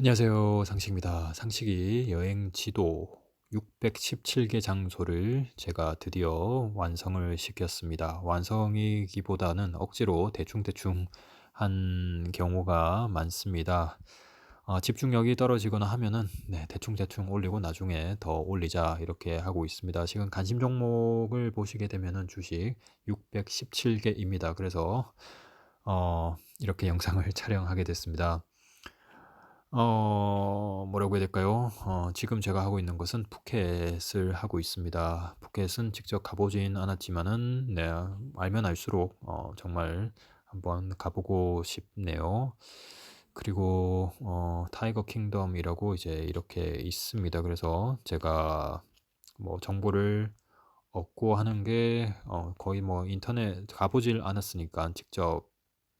안녕하세요. 상식입니다. 상식이 여행 지도 617개 장소를 제가 드디어 완성을 시켰습니다. 완성이기보다는 억지로 대충대충 한 경우가 많습니다. 어, 집중력이 떨어지거나 하면은 네, 대충대충 올리고 나중에 더 올리자 이렇게 하고 있습니다. 지금 관심 종목을 보시게 되면은 주식 617개입니다. 그래서 어, 이렇게 영상을 촬영하게 됐습니다. 어 뭐라고 해야 될까요? 어 지금 제가 하고 있는 것은 푸켓을 하고 있습니다. 푸켓은 직접 가 보진 않았지만은 네 알면 알수록 어 정말 한번 가 보고 싶네요. 그리고 어 타이거 킹덤이라고 이제 이렇게 있습니다. 그래서 제가 뭐 정보를 얻고 하는 게 어 거의 뭐 인터넷 가 보질 않았으니까 직접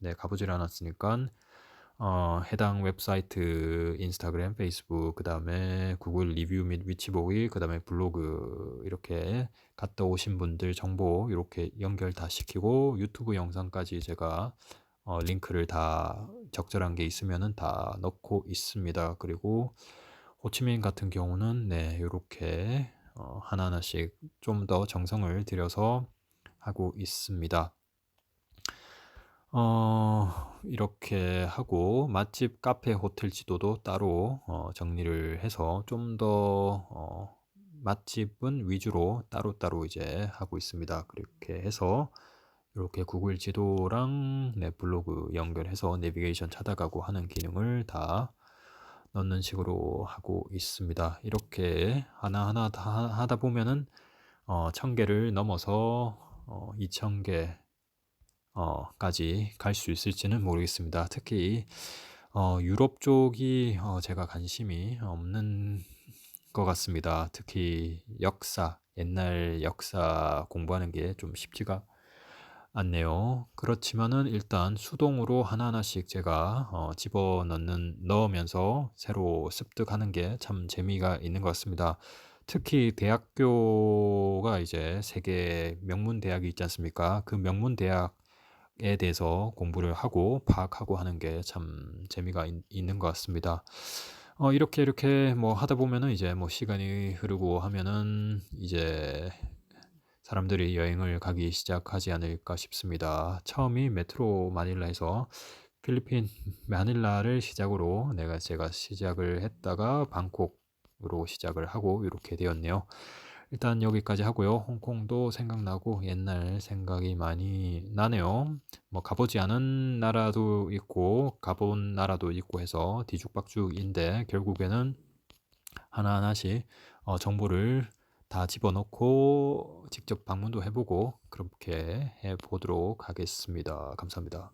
네 가 보질 않았으니깐 어 해당 웹사이트 인스타그램, 페이스북 그 다음에 구글 리뷰 및 위치 보기 그 다음에 블로그 이렇게 갔다 오신 분들 정보 이렇게 연결 다 시키고 유튜브 영상까지 제가 어 링크를 다 적절한 게 있으면은 다 넣고 있습니다. 그리고 호치민 같은 경우는 네 요렇게 어 하나하나씩 좀 더 정성을 들여서 하고 있습니다. 어 이렇게 하고 맛집, 카페, 호텔 지도도 따로 어 정리를 해서 좀 더 어 맛집은 위주로 따로따로 이제 하고 있습니다. 그렇게 해서 이렇게 구글 지도랑 네 블로그 연결해서 내비게이션 찾아가고 하는 기능을 다 넣는 식으로 하고 있습니다. 이렇게 하나하나 다 하다 보면은 어 1000 개를 넘어서 어 2000 개 어 까지 갈 수 있을지는 모르겠습니다. 특히 어 유럽 쪽이 어 제가 관심이 없는 것 같습니다. 특히 역사, 옛날 역사 공부하는 게 좀 쉽지가 않네요. 그렇지만은 일단 수동으로 하나하나씩 제가 어 집어넣는 넣으면서 새로 습득하는 게 참 재미가 있는 것 같습니다. 특히 대학교가 이제 세계 명문 대학이 있지 않습니까? 그 명문 대학 에 대해서 공부를 하고 파악하고 하는 게 참 재미가 있 있는 것 같습니다. 어 이렇게, 이렇게 뭐 하다 보면은 이제 뭐 시간이 흐르고 하면은 이제 사람들이 여행을 가기 시작하지 않을까 싶습니다. 처음이 메트로 마닐라에서 필리핀 마닐라를 시작으로 내가 제가 시작을 했다가 방콕으로 시작을 하고 이렇게 되었네요. 일단 여기까지 하고요. 홍콩도 생각나고 옛날 생각이 많이 나네요. 뭐 가보지 않은 나라도 있고 가본 나라도 있고 해서 뒤죽박죽인데 결국에는 하나하나씩 어 정보를 다 집어넣고 직접 방문도 해 보고 그렇게 해 보도록 하겠습니다. 감사합니다.